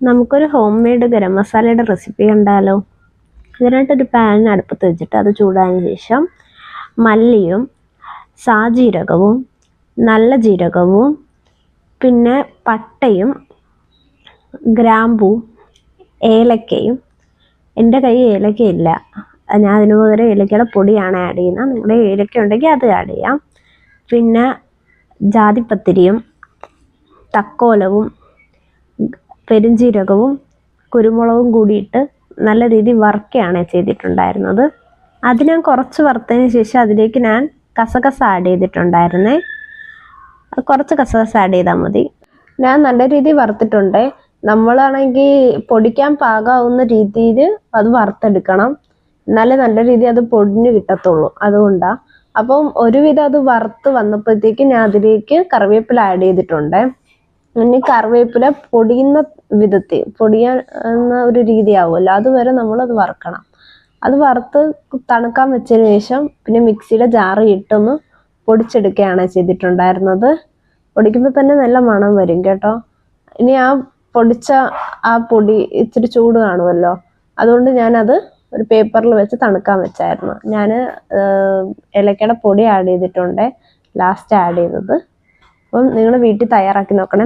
നമുക്കൊരു home made garam മസാലയുടെ recipe കണ്ടാലോ? അതിനായിട്ടൊരു പാൻ അടുപ്പത്ത് വെച്ചിട്ട് അത് ചൂടായതിനു ശേഷം മല്ലിയും സാജീരകവും നല്ല ജീരകവും പിന്നെ പട്ടയും ഗ്രാമ്പൂ ഏലക്കയും. എന്റെ കൈ ഏലക്കയില്ല. ഞാൻ അതിന് പകരം ഏലക്കയുടെ പൊടിയാണ് ആഡ് ചെയ്യുന്നത്. നിങ്ങളുടെ ഏലക്ക ഉണ്ടെങ്കിൽ അത് ആഡ് ചെയ്യാം. പിന്നെ ജാതിപ്പത്തിരിയും തക്കോലവും പെരുംജീരകവും കുരുമുളകും കൂടിയിട്ട് നല്ല രീതിയിൽ വറുക്കുകയാണ് ചെയ്തിട്ടുണ്ടായിരുന്നത്. അത് ഞാൻ കുറച്ച് വറുത്തതിന് ശേഷം അതിലേക്ക് ഞാൻ കസകസ ആഡ് ചെയ്തിട്ടുണ്ടായിരുന്നേ. കുറച്ച് കസകസ ആഡ് ചെയ്താൽ മതി. ഞാൻ നല്ല രീതിയിൽ വറുത്തിട്ടുണ്ട്. നമ്മളാണെങ്കിൽ പൊടിക്കാൻ പാകാവുന്ന രീതിയിൽ അത് വറുത്തെടുക്കണം. എന്നാലേ നല്ല രീതിയിൽ അത് പൊടിഞ്ഞു കിട്ടത്തുള്ളൂ. അതുകൊണ്ടാണ് അപ്പം ഒരുവിധം അത് വറുത്ത് വന്നപ്പോഴത്തേക്ക് ഞാൻ അതിലേക്ക് കറിവേപ്പില ആഡ് ചെയ്തിട്ടുണ്ട്. ഇനി കറിവേപ്പില പൊടിയുന്ന വിധത്തിൽ പൊടിയുന്ന ഒരു രീതിയാവുമല്ലോ. അതുവരെ നമ്മൾ അത് വറുക്കണം. അത് വറുത്ത് തണുക്കാൻ വെച്ചതിന് ശേഷം പിന്നെ മിക്സിയുടെ ജാറ് ഇട്ടൊന്ന് പൊടിച്ചെടുക്കുകയാണ് ചെയ്തിട്ടുണ്ടായിരുന്നത്. പൊടിക്കുമ്പോൾ തന്നെ നല്ല മണം വരും കേട്ടോ. ഇനി ആ പൊടിച്ച ആ പൊടി ഇച്ചിരി ചൂട് കാണുമല്ലോ. അതുകൊണ്ട് ഞാനത് ഒരു പേപ്പറിൽ വെച്ച് തണുക്കാൻ വെച്ചായിരുന്നു. ഞാൻ ഏലക്കയുടെ പൊടി ആഡ് ചെയ്തിട്ടുണ്ട്. ലാസ്റ്റ് ആഡ് ചെയ്തത്. അപ്പം നിങ്ങൾ വീട്ടിൽ തയ്യാറാക്കി നോക്കണേ